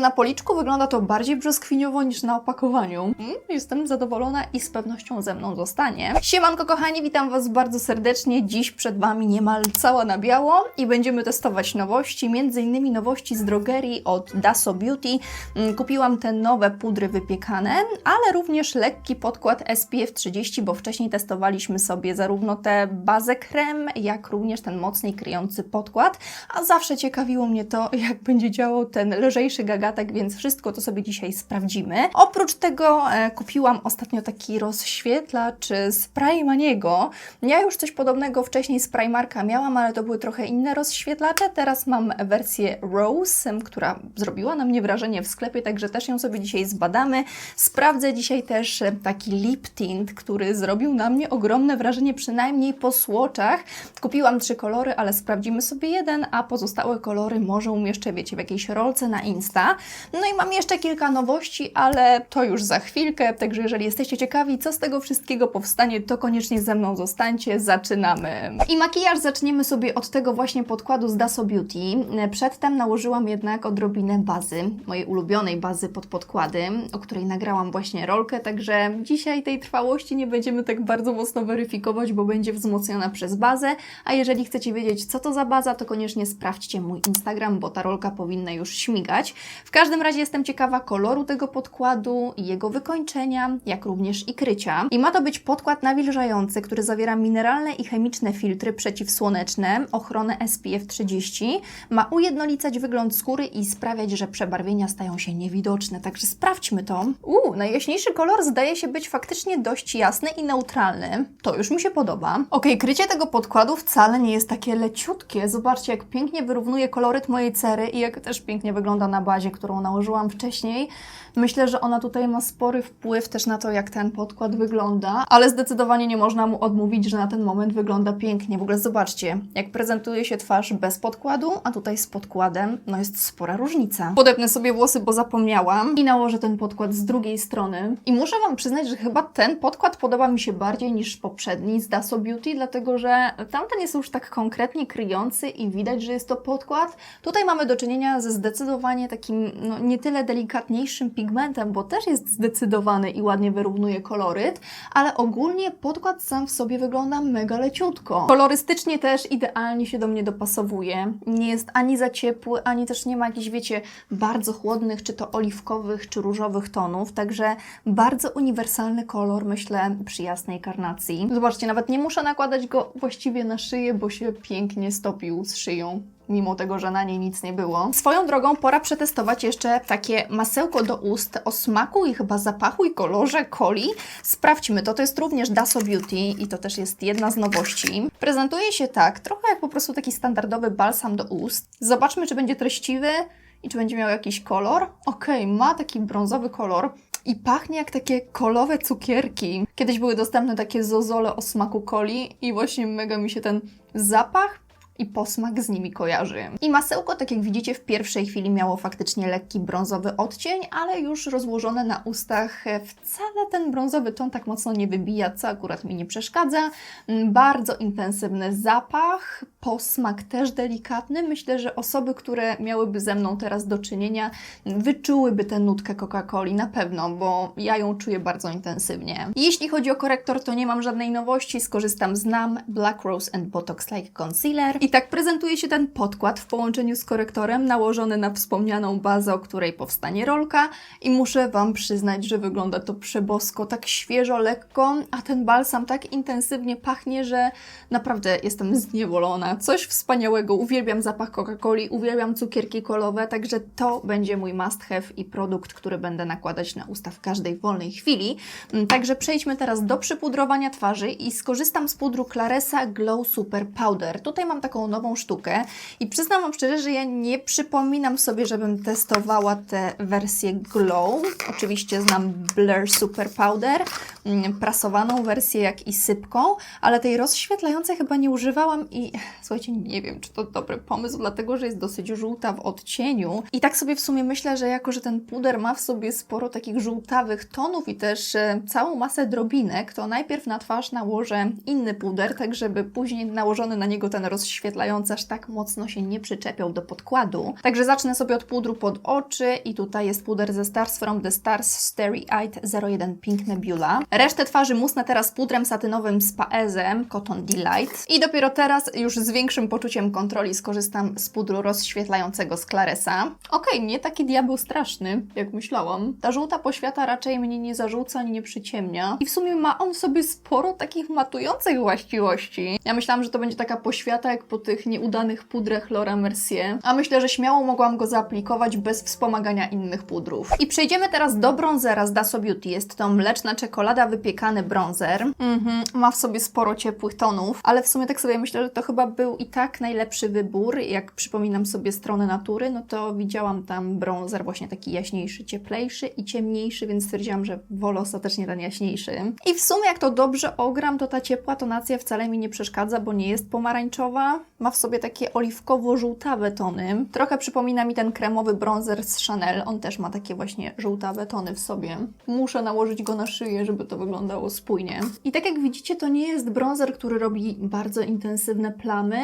Na policzku wygląda to bardziej brzoskwiniowo niż na opakowaniu. Mm, Jestem zadowolona i z pewnością ze mną zostanie. Siemanko kochani, witam Was bardzo serdecznie. Dziś przed Wami niemal cała na biało i będziemy testować nowości, między innymi nowości z drogerii od Daso Beauty. Mm, Kupiłam te nowe pudry wypiekane, ale również lekki podkład SPF 30, bo wcześniej testowaliśmy sobie zarówno tę bazę krem, jak również ten mocniej kryjący podkład, a zawsze ciekawiło mnie to, jak będzie działał ten lżejszy gagatek, więc wszystko to sobie dzisiaj sprawdzimy. Oprócz tego e, kupiłam ostatnio taki rozświetlacz z Primaniego. Ja już coś podobnego wcześniej z Primarka miałam, ale to były trochę inne rozświetlacze. Teraz mam wersję Rose, która zrobiła na mnie wrażenie w sklepie, także też ją sobie dzisiaj zbadamy. Sprawdzę dzisiaj też taki lip tint, który zrobił na mnie ogromne wrażenie, przynajmniej po słoczach. Kupiłam trzy kolory, ale sprawdzimy sobie jeden, a pozostałe kolory może umieszczę, wiecie, w jakiejś rolce na Insta. No i mam jeszcze kilka nowości, ale to już za chwilkę, także jeżeli jesteście ciekawi, co z tego wszystkiego powstanie, to koniecznie ze mną zostańcie, zaczynamy. I makijaż zaczniemy sobie od tego właśnie podkładu z Daso Beauty. Przedtem nałożyłam jednak odrobinę bazy, mojej ulubionej bazy pod podkłady, o której nagrałam właśnie rolkę, także dzisiaj tej trwałości nie będziemy tak bardzo mocno weryfikować, bo będzie wzmocniona przez bazę, a jeżeli chcecie wiedzieć, co to za baza, to koniecznie sprawdźcie mój Instagram, bo ta rolka powinna już śmigać. W każdym razie jestem ciekawa koloru tego podkładu i jego wykończenia, jak również i krycia. I ma to być podkład nawilżający, który zawiera mineralne i chemiczne filtry przeciwsłoneczne, ochronę SPF 30, ma ujednolicać wygląd skóry i sprawiać, że przebarwienia stają się niewidoczne. Także sprawdźmy to. Uuu, najjaśniejszy kolor zdaje się być faktycznie dość jasny i neutralny. To już mi się podoba. Ok, krycie tego podkładu wcale nie jest takie leciutkie. Zobaczcie, jak pięknie wyrównuje koloryt mojej cery i jak też pięknie wygląda na bazie, którą nałożyłam wcześniej. Myślę, że ona tutaj ma spory wpływ też na to, jak ten podkład wygląda, ale zdecydowanie nie można mu odmówić, że na ten moment wygląda pięknie. W ogóle zobaczcie, jak prezentuje się twarz bez podkładu, a tutaj z podkładem, no jest spora różnica. Podepnę sobie włosy, bo zapomniałam i nałożę ten podkład z drugiej strony. I muszę Wam przyznać, że chyba ten podkład podoba mi się bardziej niż poprzedni z Daso Beauty, dlatego że tamten jest już tak konkretnie kryjący i widać, że jest to podkład. Tutaj mamy do czynienia ze zdecydowanie takim, no nie tyle delikatniejszym pigmentem, bo też jest zdecydowany i ładnie wyrównuje koloryt, ale ogólnie podkład sam w sobie wygląda mega leciutko. Kolorystycznie też idealnie się do mnie dopasowuje. Nie jest ani za ciepły, ani też nie ma jakichś, wiecie, bardzo chłodnych, czy to oliwkowych, czy różowych tonów, także bardzo uniwersalny kolor, myślę, przy jasnej karnacji. Zobaczcie, nawet nie muszę nakładać go właściwie na szyję, bo się pięknie stopił z szyją mimo tego, że na niej nic nie było. Swoją drogą pora przetestować jeszcze takie masełko do ust o smaku i chyba zapachu i kolorze coli. Sprawdźmy to, to jest również Daso Beauty i to też jest jedna z nowości. Prezentuje się tak, trochę jak po prostu taki standardowy balsam do ust. Zobaczmy, czy będzie treściwy i czy będzie miał jakiś kolor. Okej, ma taki brązowy kolor. I pachnie jak takie kolowe cukierki. Kiedyś były dostępne takie zozole o smaku coli i właśnie mega mi się ten zapach i posmak z nimi kojarzy. I masełko, tak jak widzicie, w pierwszej chwili miało faktycznie lekki brązowy odcień, ale już rozłożone na ustach wcale ten brązowy ton tak mocno nie wybija, co akurat mi nie przeszkadza. Mm, Bardzo intensywny zapach, posmak też delikatny. Myślę, że osoby, które miałyby ze mną teraz do czynienia, mm, wyczułyby tę nutkę Coca-Coli na pewno, bo ja ją czuję bardzo intensywnie. Jeśli chodzi o korektor, to nie mam żadnej nowości. Skorzystam z NAM Black Rose and Botox Like Concealer. I tak prezentuje się ten podkład w połączeniu z korektorem nałożony na wspomnianą bazę, o której powstanie rolka. I muszę Wam przyznać, że wygląda to przebosko, tak świeżo, lekko, a ten balsam tak intensywnie pachnie, że naprawdę jestem zniewolona. Coś wspaniałego. Uwielbiam zapach Coca-Coli, uwielbiam cukierki kolowe, także to będzie mój must have i produkt, który będę nakładać na usta w każdej wolnej chwili. Mm, Także przejdźmy teraz do przypudrowania twarzy i skorzystam z pudru Claresa Glow Super Powder. Tutaj mam taką nową sztukę i przyznam Wam szczerze, że ja nie przypominam sobie, żebym testowała tę wersję Glow. Oczywiście znam Blur Super Powder, mm, prasowaną wersję jak i sypką, ale tej rozświetlającej chyba nie używałam i słuchajcie, nie wiem, czy to dobry pomysł, dlatego że jest dosyć żółta w odcieniu. I tak sobie w sumie myślę, że jako, że ten puder ma w sobie sporo takich żółtawych tonów i też e, całą masę drobinek, to najpierw na twarz nałożę inny puder, tak żeby później nałożony na niego ten rozświetlający rozświetlające aż tak mocno się nie przyczepią do podkładu. Także zacznę sobie od pudru pod oczy i tutaj jest puder ze Stars from the Stars Starry Eyed 01 Pink Nebula. Resztę twarzy musnę teraz pudrem satynowym z Paezem Cotton Delight. I dopiero teraz już z większym poczuciem kontroli skorzystam z pudru rozświetlającego z Claresa. Okej, nie taki diabeł straszny, jak myślałam. Ta żółta poświata raczej mnie nie zarzuca ani nie przyciemnia. I w sumie ma on w sobie sporo takich matujących właściwości. Ja myślałam, że to będzie taka poświata jak po tych nieudanych pudrach Laura Mercier. A myślę, że śmiało mogłam go zaaplikować bez wspomagania innych pudrów. I przejdziemy teraz do bronzera z Daso Beauty. Jest to mleczna czekolada wypiekany bronzer. Mhm, ma w sobie sporo ciepłych tonów, ale w sumie tak sobie myślę, że to chyba był i tak najlepszy wybór. Jak przypominam sobie stronę natury, no to widziałam tam bronzer właśnie taki jaśniejszy, cieplejszy i ciemniejszy, więc stwierdziłam, że wolę ostatecznie ten jaśniejszy. I w sumie jak to dobrze ogram, to ta ciepła tonacja wcale mi nie przeszkadza, bo nie jest pomarańczowa. Ma w sobie takie oliwkowo-żółtawe tony. Trochę przypomina mi ten kremowy bronzer z Chanel. On też ma takie właśnie żółtawe tony w sobie. Muszę nałożyć go na szyję, żeby to wyglądało spójnie. I tak jak widzicie, to nie jest bronzer, który robi bardzo intensywne plamy.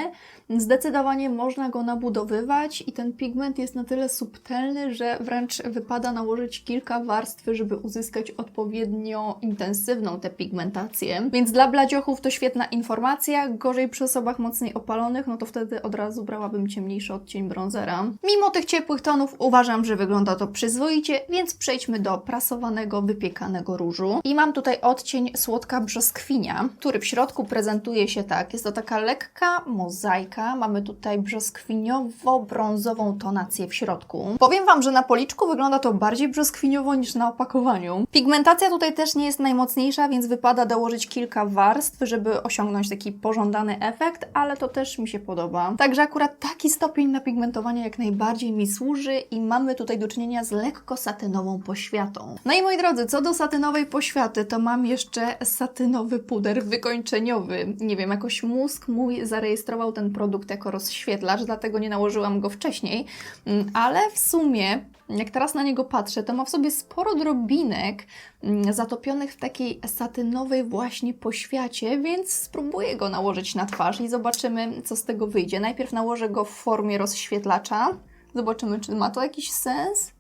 Zdecydowanie można go nabudowywać i ten pigment jest na tyle subtelny, że wręcz wypada nałożyć kilka warstw, żeby uzyskać odpowiednio intensywną tę pigmentację. Więc dla bladziochów to świetna informacja. Gorzej przy osobach mocniej opalonych, no to wtedy od razu brałabym ciemniejszy odcień bronzera. Mimo tych ciepłych tonów uważam, że wygląda to przyzwoicie, więc przejdźmy do prasowanego, wypiekanego różu. I mam tutaj odcień słodka brzoskwinia, który w środku prezentuje się tak. Jest to taka lekka mozaika. Mamy tutaj brzoskwiniowo-brązową tonację w środku. Powiem Wam, że na policzku wygląda to bardziej brzoskwiniowo niż na opakowaniu. Pigmentacja tutaj też nie jest najmocniejsza, więc wypada dołożyć kilka warstw, żeby osiągnąć taki pożądany efekt, ale to też mi się podoba. Także akurat taki stopień napigmentowania jak najbardziej mi służy i mamy tutaj do czynienia z lekko satynową poświatą. No i moi drodzy, co do satynowej poświaty, to mam jeszcze satynowy puder wykończeniowy. Nie wiem, jakoś mózg mój zarejestrował ten produkt jako rozświetlacz, dlatego nie nałożyłam go wcześniej, Mm, ale w sumie jak teraz na niego patrzę, to ma w sobie sporo drobinek mm, zatopionych w takiej satynowej właśnie poświacie, więc spróbuję go nałożyć na twarz i zobaczymy, co z tego wyjdzie. Najpierw nałożę go w formie rozświetlacza. Zobaczymy, czy ma to jakiś sens.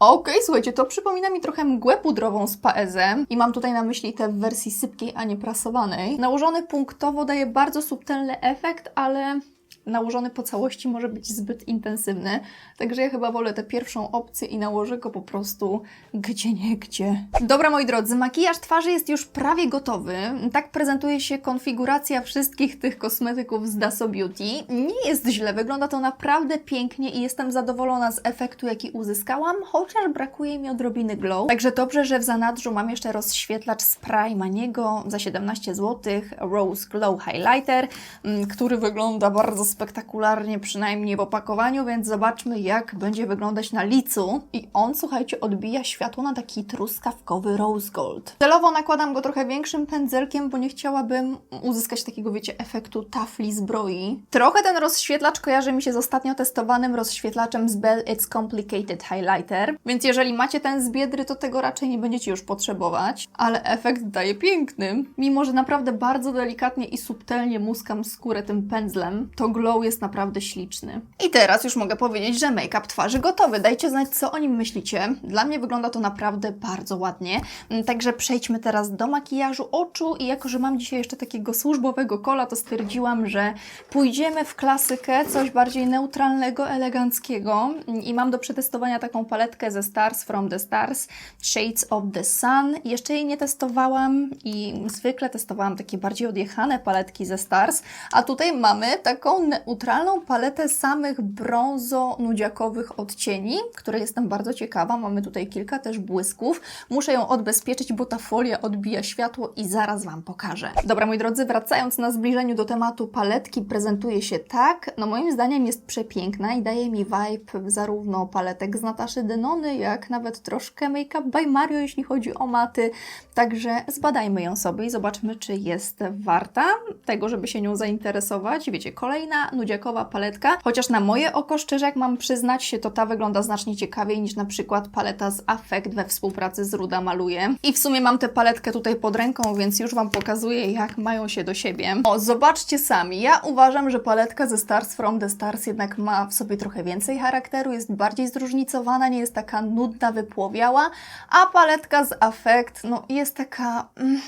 Okej, słuchajcie, to przypomina mi trochę mgłę pudrową z Paezem i mam tutaj na myśli tę w wersji sypkiej, a nie prasowanej. Nałożony punktowo daje bardzo subtelny efekt, ale nałożony po całości może być zbyt intensywny. Także ja chyba wolę tę pierwszą opcję i nałożę go po prostu gdzie nie gdzie. Dobra, moi drodzy, makijaż twarzy jest już prawie gotowy. Tak prezentuje się konfiguracja wszystkich tych kosmetyków z Daso Beauty. Nie jest źle, wygląda to naprawdę pięknie i jestem zadowolona z efektu, jaki uzyskałam, chociaż brakuje mi odrobiny glow. Także dobrze, że w zanadrzu mam jeszcze rozświetlacz z Primaniego za 17 zł, Rose Glow Highlighter, mm, który wygląda bardzo spektakularnie, przynajmniej w opakowaniu, więc zobaczmy, jak będzie wyglądać na licu. I on, słuchajcie, odbija światło na taki truskawkowy rose gold. Celowo nakładam go trochę większym pędzelkiem, bo nie chciałabym uzyskać takiego, wiecie, efektu tafli zbroi. Trochę ten rozświetlacz kojarzy mi się z ostatnio testowanym rozświetlaczem z Bell It's Complicated Highlighter, więc jeżeli macie ten z Biedry, to tego raczej nie będziecie już potrzebować, ale efekt daje piękny. Mimo, że naprawdę bardzo delikatnie i subtelnie muskam skórę tym pędzlem, to glow jest naprawdę śliczny. I teraz już mogę powiedzieć, że make-up twarzy gotowy. Dajcie znać, co o nim myślicie. Dla mnie wygląda to naprawdę bardzo ładnie. Mm, Także przejdźmy teraz do makijażu oczu i jako, że mam dzisiaj jeszcze takiego służbowego kola, to stwierdziłam, że pójdziemy w klasykę, coś bardziej neutralnego, eleganckiego Mm, i mam do przetestowania taką paletkę ze Stars from the Stars Shades of the Sun. Jeszcze jej nie testowałam i zwykle testowałam takie bardziej odjechane paletki ze Stars, a tutaj mamy taką neutralną paletę samych brązo-nudziakowych odcieni, której jestem bardzo ciekawa. Mamy tutaj kilka też błysków. Muszę ją odbezpieczyć, bo ta folia odbija światło i zaraz Wam pokażę. Dobra, moi drodzy, wracając na zbliżeniu do tematu paletki, prezentuje się tak. No moim zdaniem jest przepiękna i daje mi vibe zarówno paletek z Nataszy Denony, jak nawet troszkę Make Up by Mario, jeśli chodzi o maty. Także zbadajmy ją sobie i zobaczmy, czy jest warta tego, żeby się nią zainteresować. Wiecie, kolejna nudziakowa paletka, chociaż na moje oko, szczerze jak mam przyznać się, to ta wygląda znacznie ciekawiej niż na przykład paleta z Affect we współpracy z Ruda Maluje. I w sumie mam tę paletkę tutaj pod ręką, więc już Wam pokazuję, jak mają się do siebie. O, zobaczcie sami. Ja uważam, że paletka ze Stars from the Stars jednak ma w sobie trochę więcej charakteru, jest bardziej zróżnicowana, nie jest taka nudna, wypłowiała, a paletka z Affect, no jest taka... Mm,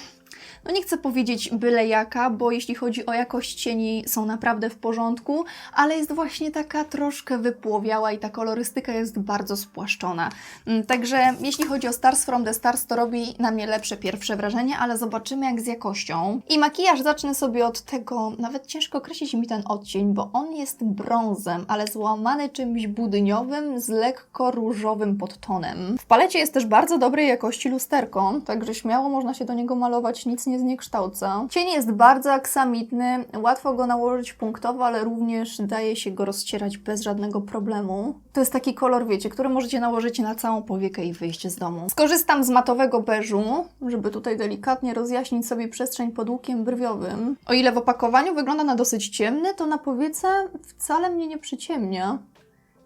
no nie chcę powiedzieć byle jaka, bo jeśli chodzi o jakość cieni są naprawdę w porządku, ale jest właśnie taka troszkę wypłowiała i ta kolorystyka jest bardzo spłaszczona. Mm, Także jeśli chodzi o Stars from the Stars, to robi na mnie lepsze pierwsze wrażenie, ale zobaczymy jak z jakością. I makijaż zacznę sobie od tego, nawet ciężko określić mi ten odcień, bo on jest brązem, ale złamany czymś budyniowym z lekko różowym podtonem. W palecie jest też bardzo dobrej jakości lusterko, także śmiało można się do niego malować, nic nie zniekształca. Cień jest bardzo aksamitny, łatwo go nałożyć punktowo, ale również daje się go rozcierać bez żadnego problemu. To jest taki kolor, wiecie, który możecie nałożyć na całą powiekę i wyjść z domu. Skorzystam z matowego beżu, żeby tutaj delikatnie rozjaśnić sobie przestrzeń pod łukiem brwiowym. O ile w opakowaniu wygląda na dosyć ciemny, to na powiece wcale mnie nie przyciemnia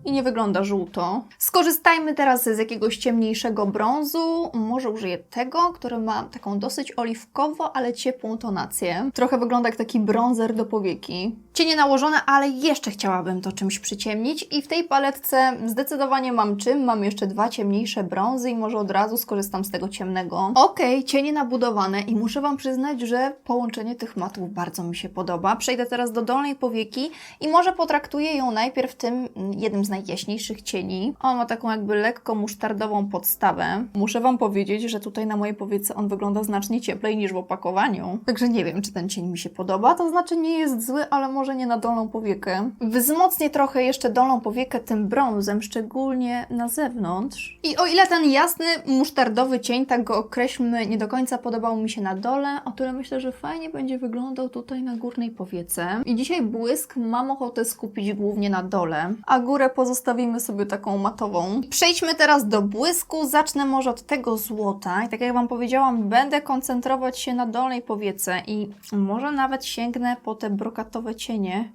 i nie wygląda żółto. Skorzystajmy teraz z jakiegoś ciemniejszego brązu. Może użyję tego, który ma taką dosyć oliwkowo, ale ciepłą tonację. Trochę wygląda jak taki bronzer do powieki. Cienie nałożone, ale jeszcze chciałabym to czymś przyciemnić i w tej paletce zdecydowanie mam czym. Mam jeszcze dwa ciemniejsze brązy i może od razu skorzystam z tego ciemnego. Okej, cienie nabudowane i muszę Wam przyznać, że połączenie tych matów bardzo mi się podoba. Przejdę teraz do dolnej powieki i może potraktuję ją najpierw tym mm, jednym z najjaśniejszych cieni. On ma taką jakby lekko musztardową podstawę. Muszę Wam powiedzieć, że tutaj na mojej powiece on wygląda znacznie cieplej niż w opakowaniu. Także nie wiem, czy ten cień mi się podoba. To znaczy nie jest zły, ale może nie na dolną powiekę. Wzmocnię trochę jeszcze dolną powiekę tym brązem, szczególnie na zewnątrz. I o ile ten jasny, musztardowy cień, tak go określmy, nie do końca podobał mi się na dole, o tyle myślę, że fajnie będzie wyglądał tutaj na górnej powiece. I dzisiaj błysk mam ochotę skupić głównie na dole, a górę pozostawimy sobie taką matową. Przejdźmy teraz do błysku. Zacznę może od tego złota. I tak jak Wam powiedziałam, będę koncentrować się na dolnej powiece i może nawet sięgnę po te brokatowe cienie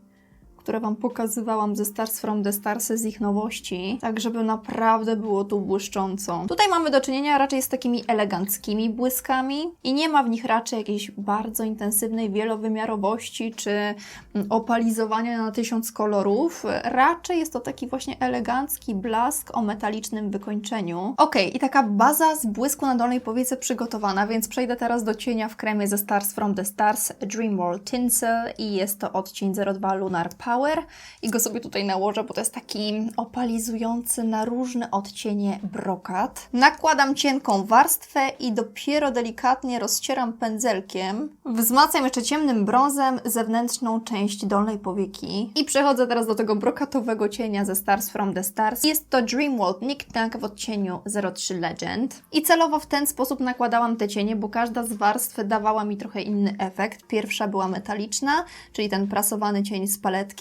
które Wam pokazywałam ze Stars from the Stars z ich nowości, tak żeby naprawdę było tu błyszcząco. Tutaj mamy do czynienia raczej z takimi eleganckimi błyskami i nie ma w nich raczej jakiejś bardzo intensywnej wielowymiarowości czy mm, opalizowania na tysiąc kolorów. Raczej jest to taki właśnie elegancki blask o metalicznym wykończeniu. Ok, i taka baza z błysku na dolnej powiece przygotowana, więc przejdę teraz do cienia w kremie ze Stars from the Stars Dream World Tinsel i jest to odcień 02 Lunar Power i go sobie tutaj nałożę, bo to jest taki opalizujący na różne odcienie brokat. Nakładam cienką warstwę i dopiero delikatnie rozcieram pędzelkiem. Wzmacniam jeszcze ciemnym brązem zewnętrzną część dolnej powieki i przechodzę teraz do tego brokatowego cienia ze Stars from the Stars. Jest to Dreamworld Nick Tank w odcieniu 03 Legend i celowo w ten sposób nakładałam te cienie, bo każda z warstw dawała mi trochę inny efekt. Pierwsza była metaliczna, czyli ten prasowany cień z paletki.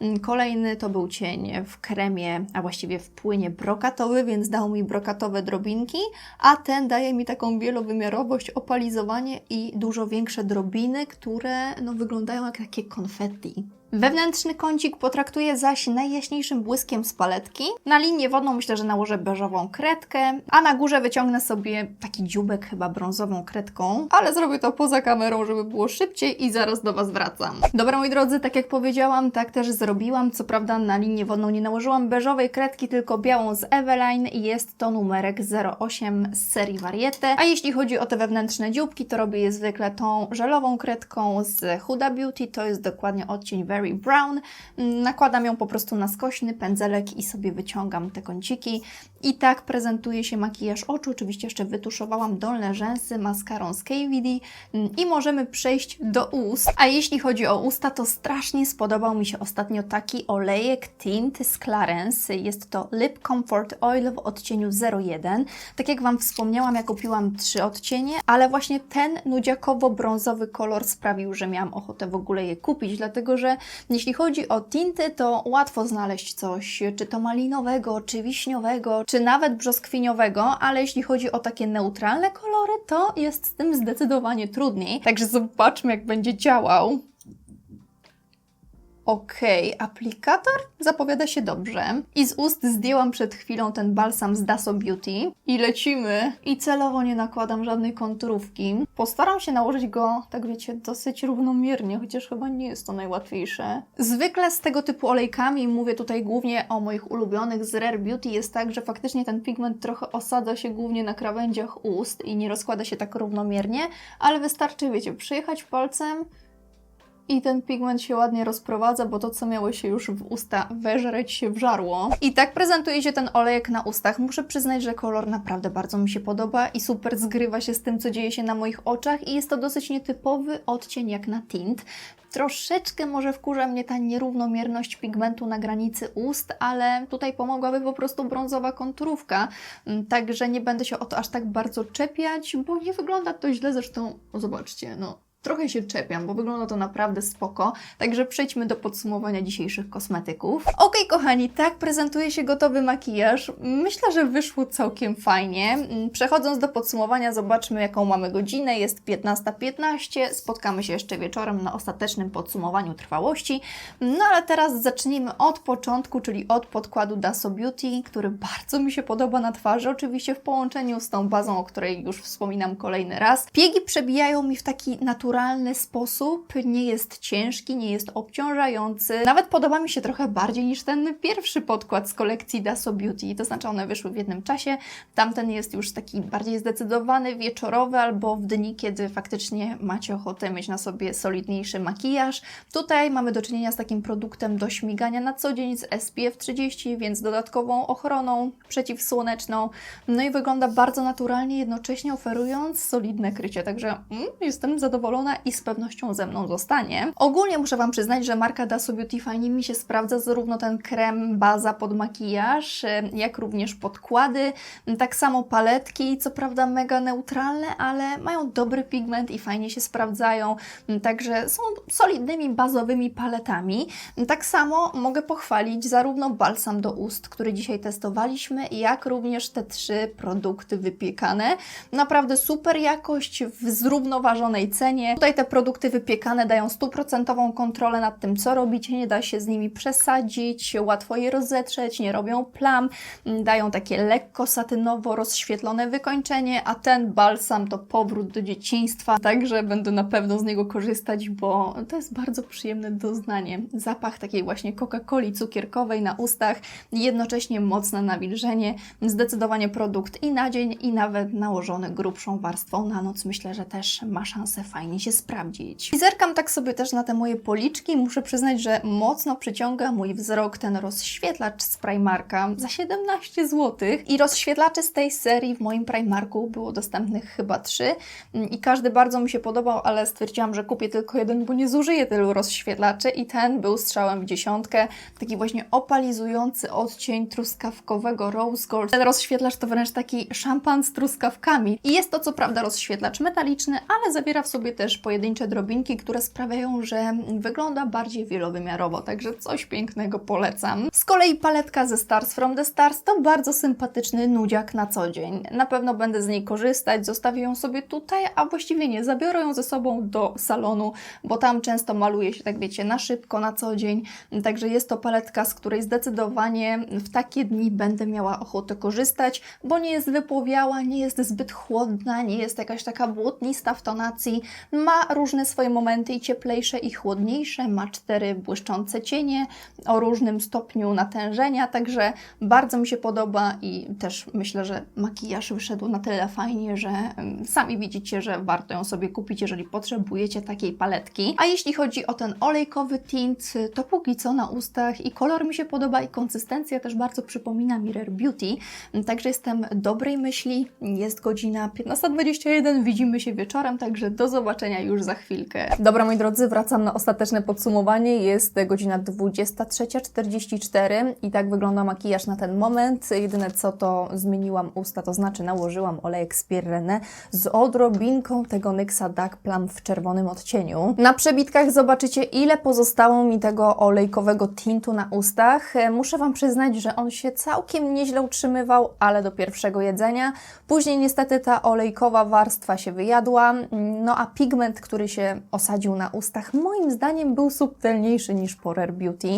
Mm, Kolejny to był cień w kremie, a właściwie w płynie brokatowy, więc dał mi brokatowe drobinki, a ten daje mi taką wielowymiarowość, opalizowanie i dużo większe drobiny, które no, wyglądają jak takie konfetti. Wewnętrzny kącik potraktuję zaś najjaśniejszym błyskiem z paletki. Na linię wodną myślę, że nałożę beżową kredkę, a na górze wyciągnę sobie taki dziubek chyba brązową kredką, ale zrobię to poza kamerą, żeby było szybciej i zaraz do Was wracam. Dobra moi drodzy, tak jak powiedziałam, tak też zrobiłam. Co prawda na linię wodną nie nałożyłam beżowej kredki, tylko białą z Eveline i jest to numerek 08 z serii Variete. A jeśli chodzi o te wewnętrzne dzióbki, to robię je zwykle tą żelową kredką z Huda Beauty, to jest dokładnie odcień Very Brown. Nakładam ją po prostu na skośny pędzelek i sobie wyciągam te kąciki. I tak prezentuje się makijaż oczu. Oczywiście jeszcze wytuszowałam dolne rzęsy maskarą z KVD i możemy przejść do ust. A jeśli chodzi o usta, to strasznie spodobał mi się ostatnio taki olejek tint z Clarence. Jest to Lip Comfort Oil w odcieniu 01. Tak jak Wam wspomniałam, ja kupiłam trzy odcienie, ale właśnie ten nudziakowo-brązowy kolor sprawił, że miałam ochotę w ogóle je kupić, dlatego że jeśli chodzi o tinty, to łatwo znaleźć coś, czy to malinowego, czy wiśniowego, czy nawet brzoskwiniowego, ale jeśli chodzi o takie neutralne kolory, to jest z tym zdecydowanie trudniej. Także zobaczmy, jak będzie działał. Okej, aplikator zapowiada się dobrze. I z ust zdjęłam przed chwilą ten balsam z Daso Beauty. I lecimy. I celowo nie nakładam żadnej konturówki. Postaram się nałożyć go, tak wiecie, dosyć równomiernie, chociaż chyba nie jest to najłatwiejsze. Zwykle z tego typu olejkami, mówię tutaj głównie o moich ulubionych z Rare Beauty, jest tak, że faktycznie ten pigment trochę osadza się głównie na krawędziach ust i nie rozkłada się tak równomiernie, ale wystarczy, wiecie, przyjechać palcem i ten pigment się ładnie rozprowadza, bo to, co miało się już w usta weżreć, się wżarło. I tak prezentuje się ten olejek na ustach. Muszę przyznać, że kolor naprawdę bardzo mi się podoba i super zgrywa się z tym, co dzieje się na moich oczach i jest to dosyć nietypowy odcień jak na tint. Troszeczkę może wkurza mnie ta nierównomierność pigmentu na granicy ust, ale tutaj pomogłaby po prostu brązowa konturówka, także nie będę się o to aż tak bardzo czepiać, bo nie wygląda to źle, zresztą zobaczcie, no trochę się czepiam, bo wygląda to naprawdę spoko. Także przejdźmy do podsumowania dzisiejszych kosmetyków. Ok, kochani, tak prezentuje się gotowy makijaż. Myślę, że wyszło całkiem fajnie. Mm, Przechodząc do podsumowania, zobaczmy, jaką mamy godzinę. Jest 15.15. Spotkamy się jeszcze wieczorem na ostatecznym podsumowaniu trwałości. No ale teraz zacznijmy od początku, czyli od podkładu Daso Beauty, który bardzo mi się podoba na twarzy, oczywiście w połączeniu z tą bazą, o której już wspominam kolejny raz. Piegi przebijają mi w taki naturalny sposób, nie jest ciężki, nie jest obciążający. Nawet podoba mi się trochę bardziej niż ten pierwszy podkład z kolekcji Daso Beauty, to znaczy one wyszły w jednym czasie. Tamten jest już taki bardziej zdecydowany, wieczorowy albo w dni, kiedy faktycznie macie ochotę mieć na sobie solidniejszy makijaż. Tutaj mamy do czynienia z takim produktem do śmigania na co dzień z SPF 30, więc dodatkową ochroną przeciwsłoneczną. No i wygląda bardzo naturalnie, jednocześnie oferując solidne krycie. Także mm, jestem zadowolona i z pewnością ze mną zostanie. Ogólnie muszę Wam przyznać, że marka Daso Beauty fajnie mi się sprawdza, zarówno ten krem, baza pod makijaż, jak również podkłady. Tak samo paletki, co prawda mega neutralne, ale mają dobry pigment i fajnie się sprawdzają. Także są solidnymi, bazowymi paletami. Tak samo mogę pochwalić zarówno balsam do ust, który dzisiaj testowaliśmy, jak również te trzy produkty wypiekane. Naprawdę super jakość w zrównoważonej cenie. Tutaj te produkty wypiekane dają stuprocentową kontrolę nad tym, co robicie, nie da się z nimi przesadzić, łatwo je rozetrzeć, nie robią plam, dają takie lekko satynowo rozświetlone wykończenie, a ten balsam to powrót do dzieciństwa, także będę na pewno z niego korzystać, bo to jest bardzo przyjemne doznanie. Zapach takiej właśnie Coca-Coli cukierkowej na ustach, jednocześnie mocne nawilżenie, zdecydowanie produkt i na dzień, i nawet nałożony grubszą warstwą na noc. Myślę, że też ma szansę fajnie się sprawdzić. I zerkam tak sobie też na te moje policzki. Muszę przyznać, że mocno przyciąga mój wzrok ten rozświetlacz z Primarka za 17 zł. I rozświetlaczy z tej serii w moim Primarku było dostępnych chyba trzy i każdy bardzo mi się podobał, ale stwierdziłam, że kupię tylko jeden, bo nie zużyję tylu rozświetlaczy i ten był strzałem w dziesiątkę. Taki właśnie opalizujący odcień truskawkowego rose gold. Ten rozświetlacz to wręcz taki szampan z truskawkami. I jest to co prawda rozświetlacz metaliczny, ale zawiera w sobie też pojedyncze drobinki, które sprawiają, że wygląda bardziej wielowymiarowo, także coś pięknego polecam. Z kolei paletka ze Stars from the Stars to bardzo sympatyczny nudziak na co dzień. Na pewno będę z niej korzystać, zostawię ją sobie tutaj, a właściwie nie, zabiorę ją ze sobą do salonu, bo tam często maluje się, tak wiecie, na szybko, na co dzień. Także jest to paletka, z której zdecydowanie w takie dni będę miała ochotę korzystać, bo nie jest wypłowiała, nie jest zbyt chłodna, nie jest jakaś taka błotnista w tonacji. Ma różne swoje momenty i cieplejsze i chłodniejsze, ma cztery błyszczące cienie o różnym stopniu natężenia, także bardzo mi się podoba i też myślę, że makijaż wyszedł na tyle fajnie, że sami widzicie, że warto ją sobie kupić, jeżeli potrzebujecie takiej paletki. A jeśli chodzi o ten olejkowy tint, to póki co na ustach i kolor mi się podoba i konsystencja też bardzo przypomina Mirror Beauty, także jestem dobrej myśli. Jest godzina 15.21, widzimy się wieczorem, także do zobaczenia już za chwilkę. Dobra, moi drodzy, wracam na ostateczne podsumowanie. Jest godzina 23.44 i tak wygląda makijaż na ten moment. Jedyne co to zmieniłam usta, to znaczy nałożyłam olejek z Pierrenne z odrobinką tego NYXa Dark Plum w czerwonym odcieniu. Na przebitkach zobaczycie ile pozostało mi tego olejkowego tintu na ustach. E, Muszę Wam przyznać, że on się całkiem nieźle utrzymywał, ale do pierwszego jedzenia. Później niestety ta olejkowa warstwa się wyjadła, no a pigment pigment, który się osadził na ustach, moim zdaniem był subtelniejszy niż po Beauty.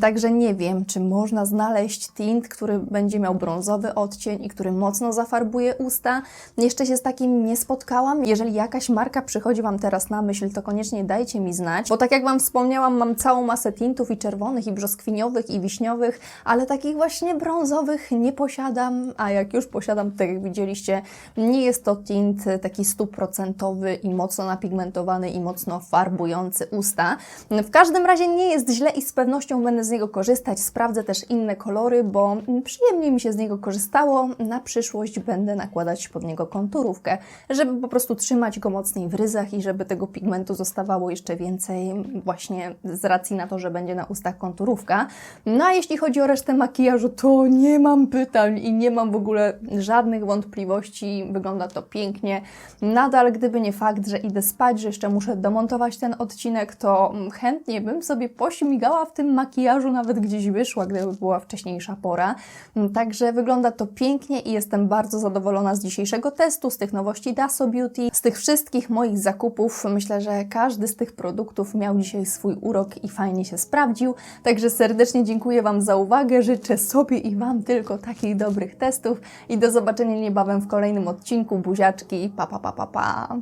Także nie wiem, czy można znaleźć tint, który będzie miał brązowy odcień i który mocno zafarbuje usta. Jeszcze się z takim nie spotkałam. Jeżeli jakaś marka przychodzi Wam teraz na myśl, to koniecznie dajcie mi znać, bo tak jak Wam wspomniałam, mam całą masę tintów i czerwonych, i brzoskwiniowych, i wiśniowych, ale takich właśnie brązowych nie posiadam, a jak już posiadam, tak jak widzieliście, nie jest to tint taki stuprocentowy i mocno napigmentowany i mocno farbujący usta. W każdym razie nie jest źle i z pewnością będę z niego korzystać. Sprawdzę też inne kolory, bo przyjemnie mi się z niego korzystało. Na przyszłość będę nakładać pod niego konturówkę, żeby po prostu trzymać go mocniej w ryzach i żeby tego pigmentu zostawało jeszcze więcej właśnie z racji na to, że będzie na ustach konturówka. No a jeśli chodzi o resztę makijażu, to nie mam pytań i nie mam w ogóle żadnych wątpliwości. Wygląda to pięknie. Nadal, gdyby nie fakt, że idę spać, że jeszcze muszę domontować ten odcinek, to mm, chętnie bym sobie pośmigała w tym makijażu, nawet gdzieś wyszła, gdyby była wcześniejsza pora. Mm, Także wygląda to pięknie i jestem bardzo zadowolona z dzisiejszego testu, z tych nowości Daso Beauty, z tych wszystkich moich zakupów. Myślę, że każdy z tych produktów miał dzisiaj swój urok i fajnie się sprawdził. Także serdecznie dziękuję Wam za uwagę. Życzę sobie i Wam tylko takich dobrych testów i do zobaczenia niebawem w kolejnym odcinku. Buziaczki, pa pa pa pa pa.